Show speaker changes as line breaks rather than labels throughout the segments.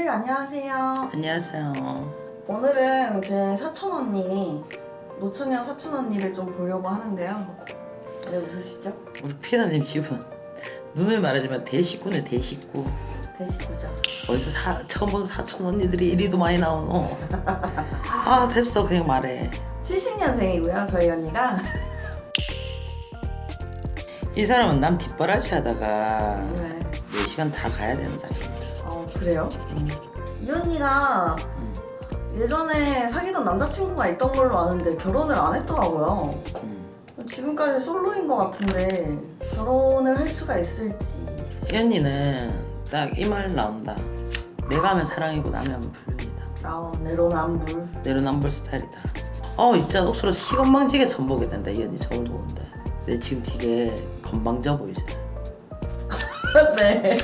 친구들 안녕하세요.
안녕하세요.
오늘은 제 사촌 언니 노처녀 사촌 언니를 좀 보려고 하는데요. 왜 웃으시죠?
우리 피아님 집은 눈을 말하지만 대식구네 대식구.
대식구죠.
어디서 사, 처음 본 사촌 언니들이 이리도 많이 나오노. 아 됐어 그냥 말해.
70년생이고요 저희 언니가.
이 사람은 남 뒷바라지 하다가
네.
4 시간 다 가야 되는 자식이다.
어 그래요? 이 언니가 예전에 사귀던 남자친구가 있던 걸로 아는데 결혼을 안 했더라고요.
음.
지금까지 솔로인 것 같은데 결혼을 할 수가 있을지.
이 언니는 딱 이 말 나온다. 내가 하면 사랑이고 남이 하면 불륜이다.
아 내로남불.
내로남불 스타일이다. 어 있잖아 옥수로 시건방지게 전보게 된다 이 언니 저울 보는데. 내 지금 되게 건방져 보이지.
네.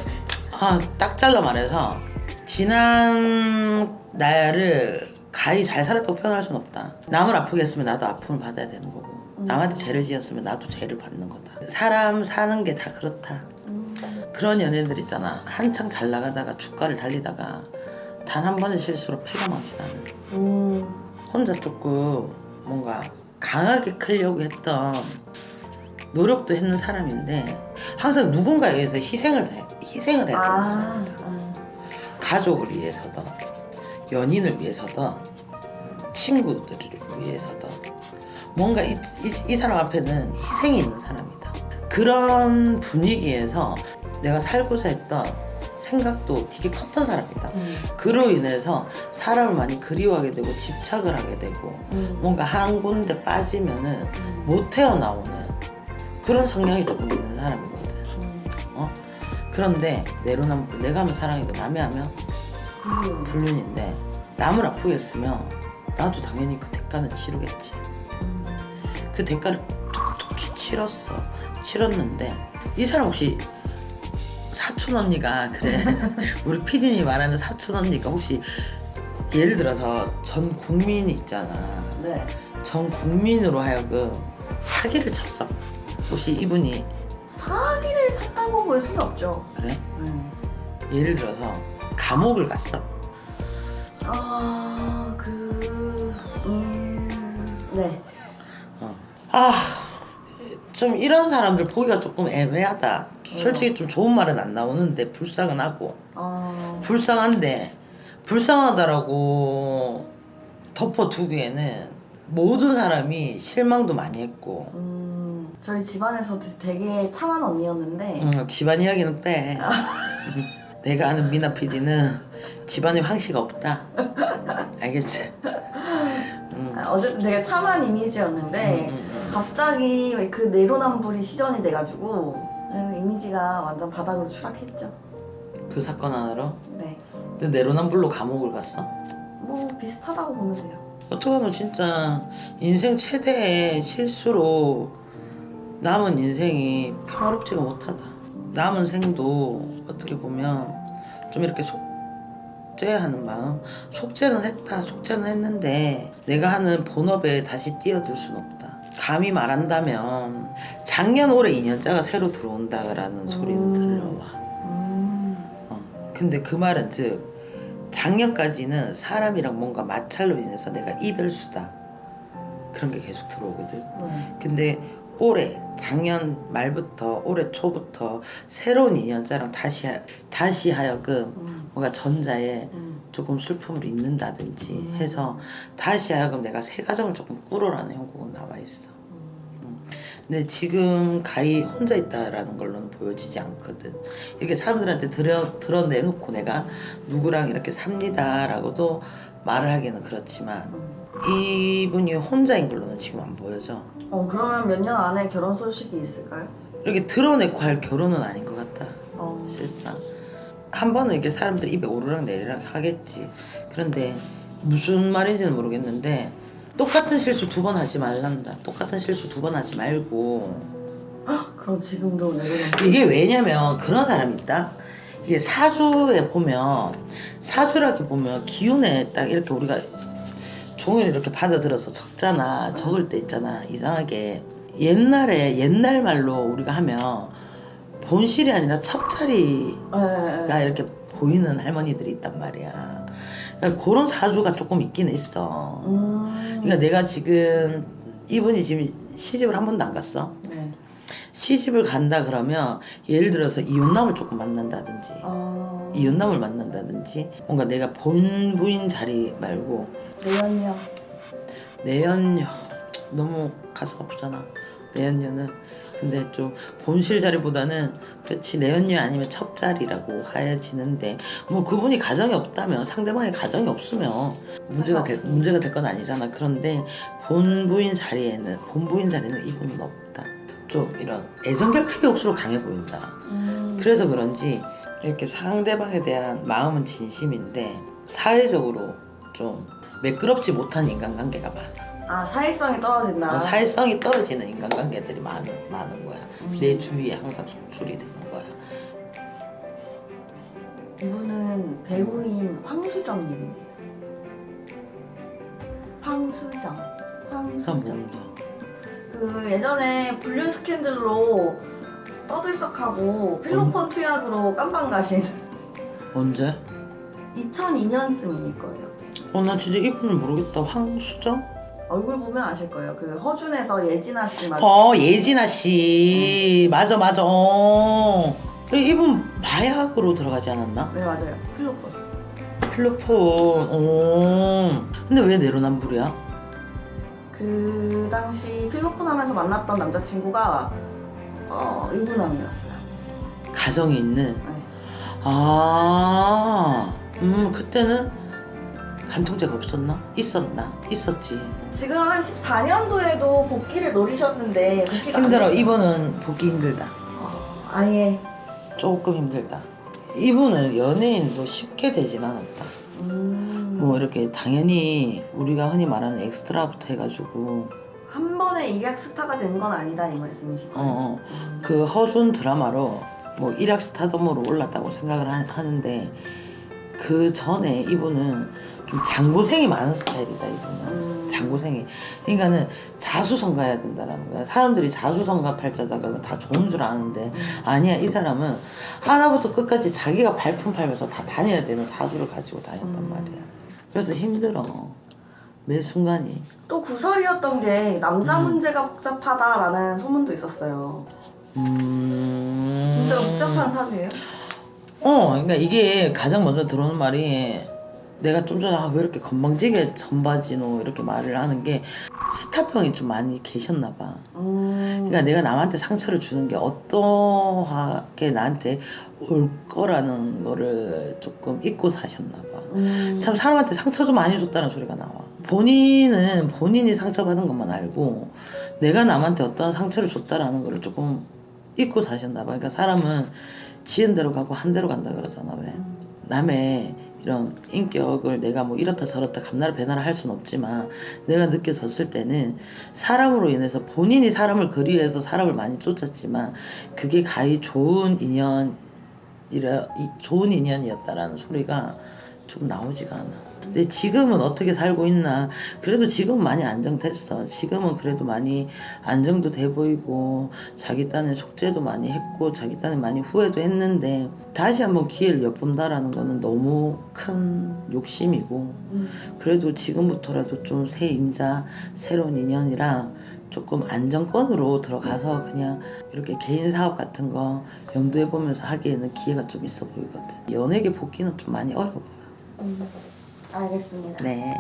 아, 딱 잘라 말해서 지난 나를 가히 잘 살았다고 표현할 순 없다. 남을 아프게 했으면 나도 아픔을 받아야 되는 거고 남한테 죄를 지었으면 나도 죄를 받는 거다. 사람 사는 게 다 그렇다. 그런 연예인들 있잖아. 한창 잘 나가다가 주가를 달리다가 단 한 번의 실수로 패가 망신하는.
음.
혼자 조금 뭔가 강하게 크려고 했던 노력도 했는 사람인데 항상 누군가에 의해서 희생을 해- 희생을 해야 되는 사람.
아. 음.
가족을 위해서든 연인을 위해서든 친구들을 위해서든 뭔가 이, 이, 이 사람 앞에는 희생이 있는 사람이다. 그런 분위기에서 내가 살고자 했던 생각도 되게 컸던 사람이다.
음.
그로 인해서 사람을 많이 그리워하게 되고 집착을 하게 되고
음.
뭔가 한 군데 빠지면은 못 헤어나오는 그런 성향이 조금 있는 사람이거든.
음.
어? 그런데 내로남불 내가 하면 사랑이고 남이 하면
음.
불륜인데 남을 아프게 했으면 나도 당연히 그 대가는 치르겠지. 그 대가를 톡톡히 치렀어. 치렀는데 이 사람 혹시 사촌 언니가 그래 우리 피디님이 말하는 사촌 언니가 혹시 예를 들어서 전 국민이 있잖아.
네.
전 국민으로 하여금 사기를 쳤어. 혹시 이분이
사기를 쳤다고 볼 수는 없죠.
그래?
음.
예를 들어서 감옥을 갔어.
아, 그, 음, 네.
아, 좀 이런 사람들 보기가 조금 애매하다. 솔직히 좀 좋은 말은 안 나오는데 불쌍은 하고
어,
불쌍한데 불쌍하다라고 덮어두기에는 모든 사람이 실망도 많이 했고
음, 저희 집안에서 되- 되게 참한 언니였는데,
음, 집안 이야기는 빼. 내가 아는 미나 PD는 집안에 황씨가 없다. 알겠지?
아, 어쨌든 되게 참한 이미지였는데, 갑자기 그 내로남불이 시전이 돼가지고, 음, 이미지가 완전 바닥으로 추락했죠.
그 사건 하나로
네.
근데 내로남불로 감옥을 갔어.
뭐, 비슷하다고 보면 돼요.
어떡하노 진짜 인생 최대의 실수로 남은 인생이 평화롭지가 못하다. 남은 생도 어떻게 보면 좀 이렇게 속죄하는 마음. 속죄는 했다. 속죄는 했는데 내가 하는 본업에 다시 뛰어들 순 없다. 감히 말한다면 작년 올해 2년짜가 새로 들어온다라는 소리는 들려와.
음,
어. 근데 그 말은 즉 작년까지는 사람이랑 뭔가 마찰로 인해서 내가 이별수다 그런 게 계속 들어오거든.
네.
근데 올해 작년 말부터 올해 초부터 새로운 2년짜랑 다시 하, 다시 하여금 뭔가 전자에
음.
조금 슬픔을 잊는다든지 해서 다시 하여금 내가 새 가정을 조금 꾸러라는 형국은 나와 있어. 음. 근데 지금 가히 혼자 있다라는 걸로는 보여지지 않거든. 이렇게 사람들한테 드러, 드러내놓고 내가 누구랑 이렇게 삽니다라고도 말을 하기는 그렇지만 이분이 혼자인 걸로는 지금 안 보여져.
어, 그러면 몇 년 안에 결혼 소식이 있을까요?
이렇게 드러내고 할 결혼은 아닌 것 같다.
어,
실상 한 번은 이렇게 사람들이 입에 오르락 내리락 하겠지. 그런데 무슨 말인지는 모르겠는데 똑같은 실수 두 번 하지 말란다. 똑같은 실수 두 번 하지 말고
그럼 지금도 내로남불.
이게 왜냐면 그런 사람이 있다. 이게 사주에 보면 사주라기 보면 기운에 딱 이렇게 우리가 종이를 이렇게 받아들여서 적잖아. 적을 때 있잖아. 이상하게 옛날에 옛날 말로 우리가 하면 본실이 아니라 첩자리가
네, 네.
이렇게 보이는 할머니들이 있단 말이야. 그러니까 그런 사주가 조금 있긴 있어.
음.
그러니까 내가 지금 이분이 지금 시집을 한 번도 안 갔어.
네.
시집을 간다 그러면 예를 들어서 이웃남을 조금 만난다든지
어.
이웃남을 만난다든지 뭔가 내가 본부인 자리 말고
내연녀.
내연녀 너무 가슴 아프잖아 내연녀는 근데 좀 본실 자리보다는 그렇지 내연녀 아니면 첩자리라고 하여지는데 뭐 그분이 가정이 없다면 상대방의 가정이 없으면 문제가 될 문제가 될 건 아니잖아 그런데 본부인 자리에는 본부인 자리는 이분은 없다 좀 이런 애정 결핍이 억수로 강해 보인다
음.
그래서 그런지 이렇게 상대방에 대한 마음은 진심인데 사회적으로 좀 매끄럽지 못한 인간관계가 많아.
아 사회성이 떨어진다.
어, 사회성이 떨어지는 인간관계들이 많은 많은 거야. 내 주위에 항상 속출이 되는 거야.
이분은 배우인 황수정님입니다. 황수정.
참
황수정. 그 예전에 불륜 스캔들로 떠들썩하고 필로폰 투약으로 깜빵 가신
언제?
2002년쯤일 거예요.
어, 나 진짜 이분을 모르겠다. 황수정?
얼굴 보면 아실 거예요. 그 허준에서 예진아 씨 맞.
어, 예진아 씨. 맞아, 맞아. 어. 이분 마약으로 들어가지 않았나?
네 맞아요. 필로폰.
필로폰. 어. 근데 왜 내로남불이야?
그 당시 필로폰 하면서 만났던 남자친구가 어 유부남이었어요.
가정이 있는
네.
아, 음, 그때는 간통죄가 없었나? 있었나? 있었지.
지금 한 14년도에도 복귀를 노리셨는데 복귀가 안
힘들어.
됐어요.
이분은 보기 힘들다.
어, 아예
조금 힘들다. 이분은 연예인도 쉽게 되진 않았다.
음,
뭐 이렇게 당연히 우리가 흔히 말하는 엑스트라부터 해가지고.
한 번에 일약 스타가 된 건 아니다 이 말씀이신
어. 어, 그 허준 드라마로 뭐 일약 스타덤으로 올랐다고 생각을 하, 하는데 그 전에 이분은 좀 장고생이 많은 스타일이다 이분은.
음.
장고생이. 그러니까는 자수성가해야 된다라는 거야. 사람들이 자수성가 팔자다 그러면 다 좋은 줄 아는데. 아니야 이 사람은 하나부터 끝까지 자기가 발품 팔면서 다 다녀야 되는 사주를 가지고 다녔단 말이야 그래서 힘들어 매 순간이
또 구설이었던 게 남자 문제가 복잡하다라는 소문도 있었어요.
음
진짜 복잡한 사주예요?
어, 그러니까 이게 가장 먼저 들어오는 말이 내가 좀 전에 아, 왜 이렇게 건방지게 전바지노 이렇게 말을 하는 게 스타병이 좀 많이 계셨나 봐.
음,
그러니까 내가 남한테 상처를 주는 게 어떠하게 나한테 올 거라는 거를 조금 잊고 사셨나 봐.
음,
참 사람한테 상처 좀 많이 줬다는 소리가 나와. 본인은 본인이 상처받은 것만 알고 내가 남한테 어떤 상처를 줬다라는 거를 조금 잊고 사셨나 봐. 그러니까 사람은 지은 대로 가고 한 대로 간다 그러잖아 왜. 남의 이런 인격을 내가 뭐 이렇다 저렇다 감나라 배나라 할 수는 없지만 내가 느껴졌을 때는 사람으로 인해서 본인이 사람을 그리해서 사람을 많이 쫓았지만 그게 가히 좋은 인연 이래 이- 좋은 인연이었다라는 소리가 좀 나오지가 않아. 근데 지금은 어떻게 살고 있나? 그래도 지금은 많이 안정됐어. 지금은 그래도 많이 안정도 돼 보이고 자기 딴에 속죄도 많이 했고 자기 딴에 많이 후회도 했는데 다시 한번 기회를 엿본다라는 거는 너무 큰 욕심이고 그래도 지금부터라도 좀 새 인자 새로운 인연이라 조금 안정권으로 들어가서 그냥 이렇게 개인 사업 같은 거 염두에 보면서 하기에는 기회가 좀 있어 보이거든. 연예계 복귀는 좀 많이 어려워.
음, 알겠습니다.
네.